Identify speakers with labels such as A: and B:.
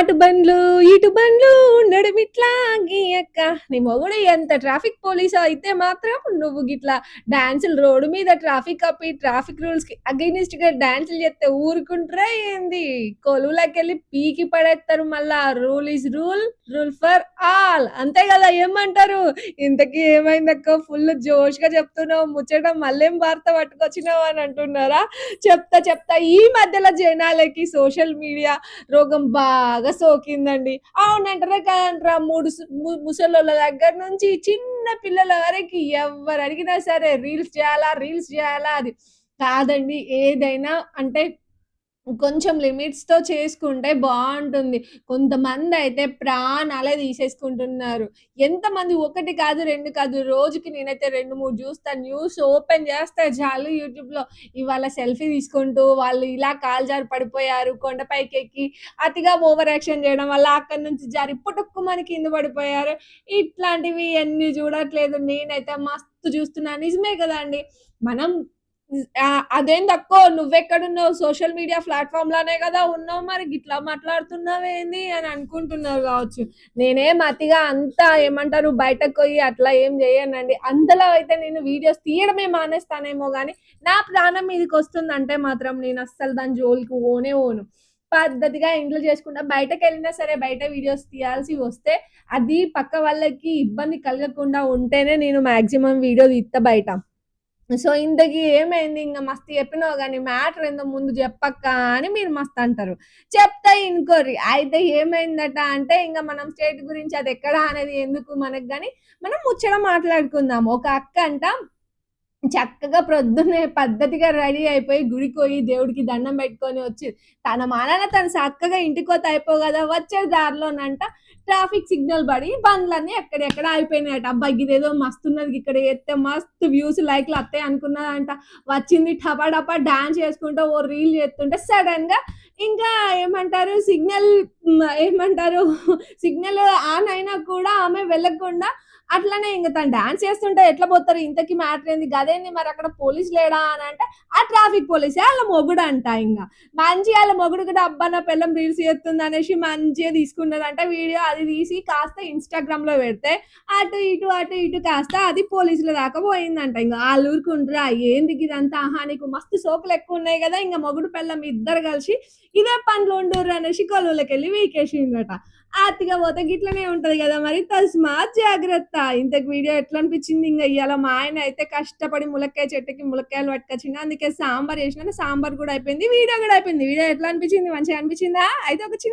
A: అటు బండ్లు ఇటు బండ్లు నడుమిట్లా గీయక్క నీ మొగుడు ఎంత ట్రాఫిక్ పోలీస్ అయితే మాత్రం నువ్వు గిట్లా డాన్సులు రోడ్డు మీద ట్రాఫిక్ అప్పి ట్రాఫిక్ రూల్స్కి అగైనిస్ట్గా డాన్సులు చేస్తే ఊరుకుంటారా ఏంది? కొలువులకెళ్ళి పీకి పడేస్తారు మళ్ళా. Rule is rule rule for all. అంతే కదా ఏమంటారు? ఇంతకీ ఏమైందక్క? ఫుల్ జోష్గా చెప్తున్నావు. ముచ్చట మళ్ళేం వార్త పట్టుకొచ్చినావు అని అంటున్నారా? చెప్తా చెప్తా ఈ మధ్యలో జనాలకి సోషల్ మీడియా రోగం బాగా సోకిందండి. అవునంటారా కాదంటారా మూడు సు- ము- ముసలోళ్ళ దగ్గర నుంచి చిన్న పిల్లల వరకు ఎవరు అడిగినా సరే రీల్స్ చేయాలా రీల్స్ చేయాలా అది కాదండి. ఏదైనా అంటే కొంచెం లిమిట్స్తో చేసుకుంటే బాగుంటుంది. కొంతమంది అయితే ప్రాణాలే తీసేసుకుంటున్నారు. ఎంతమంది ఒకటి కాదు రెండు కాదు రోజుకి నేనైతే రెండు మూడు చూస్తా న్యూస్ ఓపెన్ చేస్తే చాలు యూట్యూబ్లో. ఇవాళ సెల్ఫీ తీసుకుంటూ వాళ్ళు ఇలా కాలు జారి పడిపోయారు కొండపైకి ఎక్కి అతిగా ఓవర్ యాక్షన్ చేయడం వల్ల అక్కడి నుంచి జారి పుట్టుక్కుమని కింద పడిపోయారు. ఇట్లాంటివి ఎన్ని చూడట్లేదు. నేనైతే మస్తు చూస్తున్నాను నిజమే కదండి. మనం అదేం తక్కువ నువ్వెక్కడున్నావు? సోషల్ మీడియా ప్లాట్ఫామ్ లానే కదా ఉన్నావు మరి. గిట్లా మాట్లాడుతున్నావేంది అని అనుకుంటున్నారు కావచ్చు. నేనేం అతిగా అంతా ఏమంటారు బయటకు పోయి అట్లా ఏం చేయనండి. అందులో అయితే నేను వీడియోస్ తీయడమే మానేస్తానేమో కానీ నా ప్రాణం మీదకి వస్తుందంటే మాత్రం నేను అస్సలు దాని జోలికి ఓనే ఓను పద్ధతిగా ఇంట్లో చేసుకుంటా. బయటకు వెళ్ళినా సరే బయట వీడియోస్ తీయాల్సి వస్తే అది పక్క వాళ్ళకి ఇబ్బంది కలగకుండా ఉంటేనే నేను మాక్సిమం వీడియో తీస్తా బయట. సో ఇంతకీ ఏమైంది? ఇంకా మస్తు చెప్పినావు కానీ మ్యాటర్ ఏందో ముందు చెప్పక్క అని మీరు మస్తు అంటారు. చెప్తా ఇనుకోరి అయితే ఏమైందట అంటే ఇంకా మనం స్టేట్ గురించి అది ఎక్కడ అనేది ఎందుకు మనకు కానీ మనం ముచ్చట మాట్లాడుకుందాం. ఒక అక్క అంట చక్కగా ప్రొద్దునే పద్ధతిగా రెడీ అయిపోయి గుడికి పోయి దేవుడికి దండం పెట్టుకొని వచ్చి తన మానాన తను చక్కగా ఇంటికి అయిపో కదా వచ్చే దారిలోనంట ట్రాఫిక్ సిగ్నల్ పడి బండ్లన్నీ ఎక్కడెక్కడ అయిపోయినాయట అబ్బాయి ఇదేదో మస్తు ఉన్నది ఇక్కడ ఎత్తే మస్తు వ్యూస్ లైక్లు వస్తాయి అనుకున్నదంట. వచ్చింది టపా టపా డాన్స్ చేసుకుంటూ ఓ రీల్ చేస్తుంటే సడన్గా ఇంకా ఏమంటారు సిగ్నల్ ఏమంటారు? సిగ్నల్ ఆన్ అయినా కూడా ఆమె వెళ్ళకుండా అట్లనే ఇంకా తను డాన్స్ చేస్తుంటే ఎట్లా పోతారు? ఇంతకి మ్యాటర్ ఏంది? గదేంది మరి అక్కడ పోలీస్ లేడా అని అంటే ఆ ట్రాఫిక్ పోలీసే వాళ్ళ మొగుడు అంట ఇంకా. మంచి వాళ్ళ మొగుడు కూడా అబ్బా నా పిల్లం రీల్స్ చేస్తుంది అనేసి మంచిగా తీసుకున్నదంట వీడియో. అది తీసి కాస్త ఇన్స్టాగ్రామ్లో పెడితే అటు ఇటు అటు ఇటు కాస్త అది పోలీసుల దాకా పోయిందంట. ఇంకా వాళ్ళు ఊరుకుంటారా? ఏంది ఇదంతా? ఆహా నీకు మస్తు సోకులు ఎక్కువ ఉన్నాయి కదా? ఇంకా మొగుడు పిల్లం ఇద్దరు కలిసి ఇదే పనులు ఉండరు అనేసి కొలువులకి వెళ్ళి వీకేసిందట ఆతిగా పోతే గిట్లనే ఉంటది కదా మరి తస్మాత్ జాగ్రత్త. ఇంతకు వీడియో ఎట్లా అనిపించింది ఇంకా ఇవాళ మా ఆయన అయితే కష్టపడి ములక్కాయ చెట్టుకి ములక్కాయలు పట్టుకొచ్చిండు. అందుకే సాంబార్ చేసిన సాంబార్ కూడా అయిపోయింది వీడియో కూడా అయిపోయింది. వీడియో ఎట్లా అనిపించింది మంచిగా అనిపించిందా? అయితే ఒక చిన్న